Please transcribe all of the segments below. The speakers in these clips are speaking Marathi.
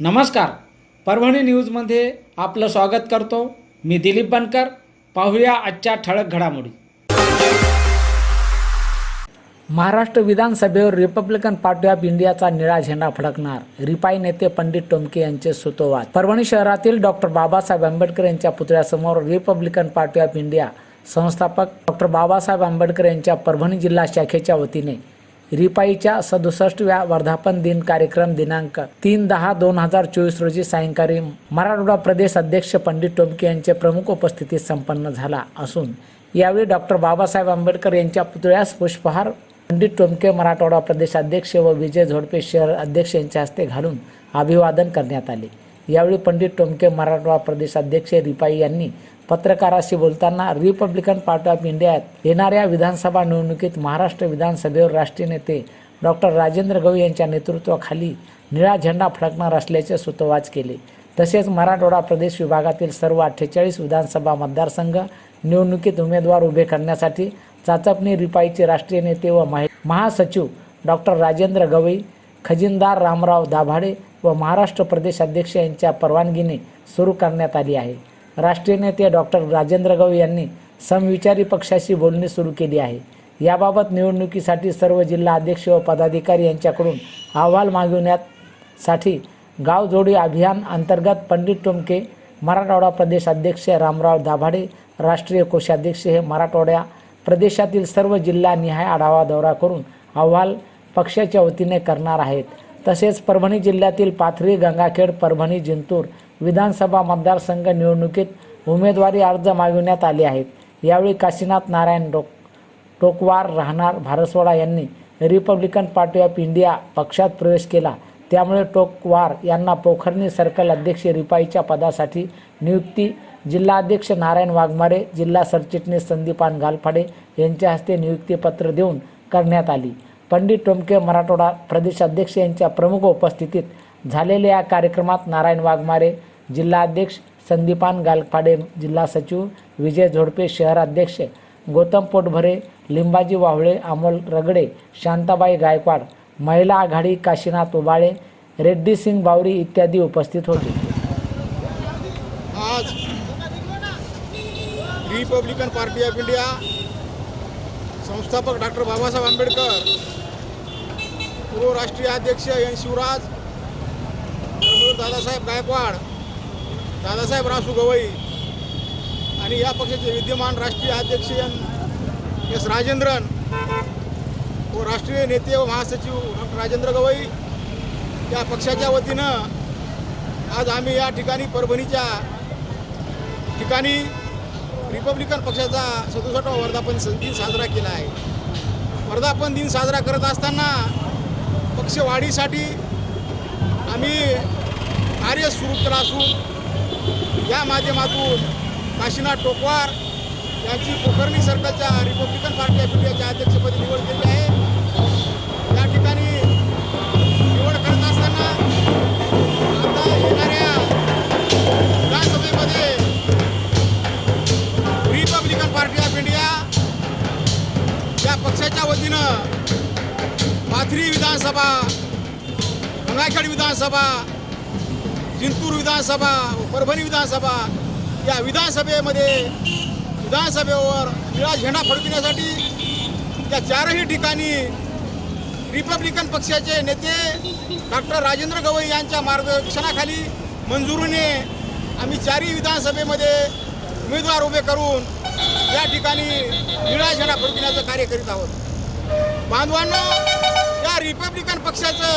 नमस्कार. परभणी न्यूजमध्ये आपलं स्वागत करतो. मी दिलीप बनकर. पाहूया आजच्या ठळक घडामोडी. महाराष्ट्र विधानसभेवर रिपब्लिकन पार्टी ऑफ इंडियाचा निळा झेंडा फडकणार. रिपाई नेते पंडित टोमके यांचे सुतोवाद परभणी शहरातील डॉक्टर बाबासाहेब आंबेडकर यांच्या पुतळ्यासमोर रिपब्लिकन पार्टी ऑफ इंडिया संस्थापक डॉक्टर बाबासाहेब आंबेडकर यांच्या परभणी जिल्हा शाखेच्या वतीने रिपाईच्या सदुसष्टव्या वर्धापन दिन कार्यक्रम दिनांक तीन दहा दोन हजार चोवीस रोजी सायंकाळी मराठवाडा प्रदेश अध्यक्ष पंडित टोमके यांच्या प्रमुख उपस्थितीत संपन्न झाला असून यावेळी डॉक्टर बाबासाहेब आंबेडकर यांच्या पुतळ्यास पुष्पहार पंडित टोमके मराठवाडा प्रदेश अध्यक्ष व विजय झोडपे शहर अध्यक्ष यांच्या हस्ते घालून अभिवादन करण्यात आले. यावेळी पंडित टोमके मराठवाडा प्रदेश अध्यक्ष रिपाई यांनी पत्रकाराशी बोलताना रिपब्लिकन पार्टी ऑफ इंडियात येणाऱ्या विधानसभा निवडणुकीत महाराष्ट्र विधानसभेवर राष्ट्रीय नेते डॉक्टर राजेंद्र गवई यांच्या नेतृत्वाखाली निळा झेंडा फडकणार असल्याचे सुतोवाच केले. तसेच मराठवाडा प्रदेश विभागातील सर्व अठ्ठेचाळीस विधानसभा मतदारसंघ निवडणुकीत उमेदवार उभे करण्यासाठी चाचपणी रिपाईचे राष्ट्रीय नेते व महासचिव डॉक्टर राजेंद्र गवई खजिनदार रामराव दाभाडे व महाराष्ट्र प्रदेश अध्यक्ष यांच्या परवानगीने सुरू करण्यात आली आहे. राष्ट्रीय नेते डॉक्टर राजेंद्र गव यांनी समविचारी पक्षाशी बोलणी सुरू केली आहे. याबाबत निवडणुकीसाठी सर्व जिल्हा अध्यक्ष व पदाधिकारी यांच्याकडून अहवाल मागविण्यासाठी गावजोडी अभियान अंतर्गत पंडित टोमके मराठवाडा प्रदेश अध्यक्ष रामराव दाभाडे राष्ट्रीय कोषाध्यक्ष हे मराठवाड्या प्रदेशातील सर्व जिल्हानिहाय आढावा दौरा करून अहवाल पक्षाच्या वतीने करणार आहेत. तसेच परभणी जिल्ह्यातील पाथरी गंगाखेड परभणी जिंतूर विधानसभा मतदारसंघ निवडणुकीत उमेदवारी अर्ज मागविण्यात आले आहेत. यावेळी काशीनाथ नारायण डोक टोकवार राहणार भारसवाडा यांनी रिपब्लिकन पार्टी ऑफ इंडिया पक्षात प्रवेश केला. त्यामुळे टोकवार यांना पोखरणी सर्कल अध्यक्ष रिपाईच्या पदासाठी नियुक्ती जिल्हाध्यक्ष नारायण वाघमारे जिल्हा सरचिटणीस संदीपान गालफाडे यांच्या हस्ते नियुक्तीपत्र देऊन करण्यात आली. पंडित टोमके मराठवाडा प्रदेशाध्यक्ष यांच्या प्रमुख उपस्थितीत झालेल्या या कार्यक्रमात नारायण वाघमारे जिल्हाध्यक्ष संदीपान गालफाडे जिल्हा सचिव विजय झोडपे शहराध्यक्ष गौतम पोटभरे लिंबाजी वावळे अमोल रगडे शांताबाई गायकवाड महिला आघाडी काशीनाथ उबाळे रेड्डी सिंग बावरी इत्यादी उपस्थित होते. आज रिपब्लिकन पार्टी ऑफ इंडिया संस्थापक डॉक्टर बाबासाहेब आंबेडकर राष्ट्रीय अध्यक्ष एन शिवराज प्रमोद दादासाहेब गायकवाड दादासाहेब रासू गवई आणि या पक्षाचे विद्यमान राष्ट्रीय अध्यक्ष एन एस राजेंद्रन व राष्ट्रीय नेते व महासचिव डॉक्टर राजेंद्र गवई या पक्षाच्या वतीनं आज आम्ही या ठिकाणी परभणीच्या ठिकाणी रिपब्लिकन पक्षाचा सदुसष्टवा वर्धापन दिन साजरा केला आहे. वर्धापन दिन साजरा करत असताना पक्षवाढीसाठी आम्ही कार्य सुरू केलं असून या माध्यमातून काशीनाथ टोकवार यांची पोखर्णी सर्कलच्या रिपब्लिकन पार्टी ऑफ इंडियाच्या अध्यक्षपदी निवड केली आहे. विधानसभा गंगाखेड विधानसभा जिंतूर विधानसभा परभणी विधानसभा या विधानसभेमध्ये विधानसभेवर निळा झेंडा फडकण्यासाठी या चारही ठिकाणी रिपब्लिकन पक्षाचे नेते डॉक्टर राजेंद्र गवई यांच्या मार्गदर्शनाखाली मंजुरीने आम्ही चारही विधानसभेमध्ये उमेदवार उभे करून या ठिकाणी निळा झेंडा फडकण्याचं कार्य करीत आहोत. बांधवांना रिपब्लिकन पक्षाचं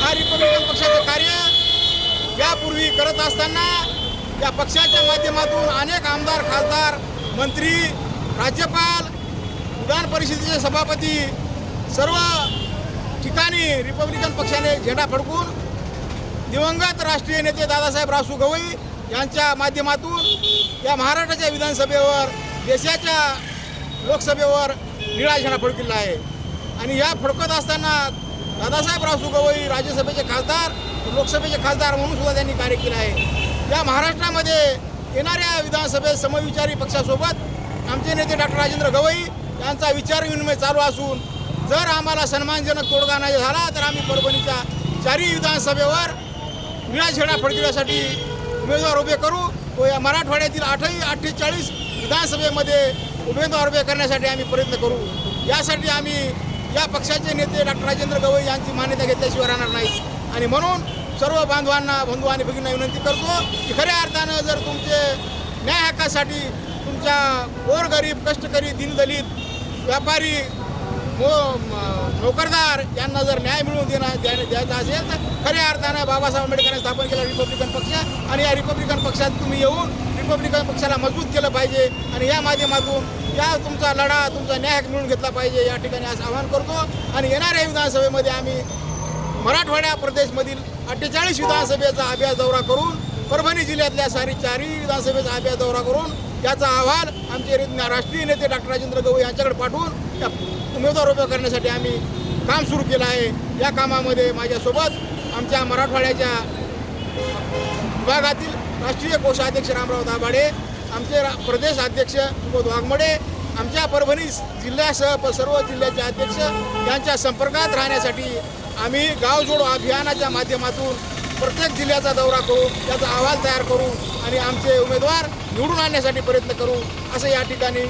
हा रिपब्लिकन पक्षाचं कार्य यापूर्वी करत असताना या पक्षाच्या माध्यमातून अनेक आमदार खासदार मंत्री राज्यपाल विधान परिषदेचे सभापती सर्व ठिकाणी रिपब्लिकन पक्षाने झेंडा फडकून दिवंगत राष्ट्रीय नेते दादासाहेब रासू गवई यांच्या माध्यमातून या महाराष्ट्राच्या विधानसभेवर देशाच्या लोकसभेवर निळा झेंडा फडकलेला आहे. आणि या फडकत असताना दादासाहेब रासू गवई राज्यसभेचे खासदार लोकसभेचे खासदार म्हणून सुद्धा त्यांनी कार्य केलं आहे. या महाराष्ट्रामध्ये येणाऱ्या विधानसभेत समविचारी पक्षासोबत आमचे नेते डॉक्टर राजेंद्र गवई यांचा विचारविनिमय चालू असून जर आम्हाला सन्मानजनक तोडगा नाही झाला तर आम्ही परभणीच्या चारही विधानसभेवर निळा झेंडा फडकण्यासाठी उमेदवार उभे करू. व या मराठवाड्यातील आठही अठ्ठेचाळीस विधानसभेमध्ये उमेदवार उभे करण्यासाठी आम्ही प्रयत्न करू. यासाठी आम्ही या पक्षाचे नेते डॉक्टर राजेंद्र गवई यांची मान्यता घेतल्याशिवाय राहणार नाही आणि म्हणून सर्व बांधवांना बंधू आणि भगिनींना विनंती करतो की खऱ्या अर्थानं जर तुमचे न्याय हक्कासाठी तुमच्या गोरगरीब कष्टकरी दिनदलित व्यापारी मो नोकरदार यांना जर न्याय मिळवून देणार द्यायचा असेल तर खऱ्या अर्थानं बाबासाहेब आंबेडकरांनी स्थापन केला रिपब्लिकन पक्ष आणि या रिपब्लिकन पक्षात तुम्ही येऊन रिपब्लिकन पक्षाला मजबूत केलं पाहिजे आणि या माध्यमातून या तुमचा लढा तुमचा न्याय मिळून घेतला पाहिजे या ठिकाणी असं आवाहन करतो. आणि येणाऱ्या विधानसभेमध्ये आम्ही मराठवाड्या प्रदेशमधील अठ्ठेचाळीस विधानसभेचा अभ्यास दौरा करून परभणी जिल्ह्यातल्या सारी चारही विधानसभेचा अभ्यास दौरा करून याचा अहवाल आमचे राष्ट्रीय नेते डॉक्टर राजेंद्र गवई यांच्याकडे पाठवून उमेदवार उभे करण्यासाठी आम्ही काम सुरू केलं आहे. या कामामध्ये माझ्यासोबत आमच्या मराठवाड्याच्या विभागातील राष्ट्रीय कोषाध्यक्ष रामराव दाभाडे आमचे रा प्रदेश अध्यक्ष सुबोध वाघमडे आमच्या परभणी जिल्ह्यासह प- सर्व जिल्ह्याचे अध्यक्ष यांच्या संपर्कात राहण्यासाठी आम्ही गाव जोडो अभियानाच्या माध्यमातून प्रत्येक जिल्ह्याचा दौरा करू त्याचा अहवाल तयार करू आणि आमचे उमेदवार निवडून आणण्यासाठी प्रयत्न करू असं या ठिकाणी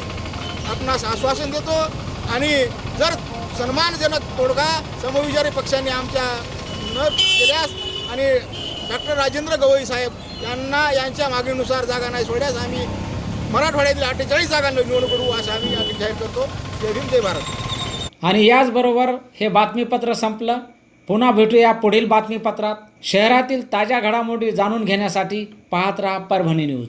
आपणास आश्वासन देतो. आणि जर सन्मानजनक तोडगा समविचारी पक्षांनी आमच्या न केल्यास आणि डॉक्टर राजेंद्र गवई साहेब यांना यांच्या मागणीनुसार जागा नाही सोडल्यास आम्ही मराठवाड्यातील अठ्ठेचाळीस जागा निवडून करू असं आम्ही या जाहीर करतो. जय भीम जय भारत. आणि याचबरोबर हे बातमीपत्र संपलं. पुन्हा भेटूया पुढील बातमीपत्रात. शहरातील ताज्या घडामोडी जाणून घेण्यासाठी पाहत राहा परभणी न्यूज.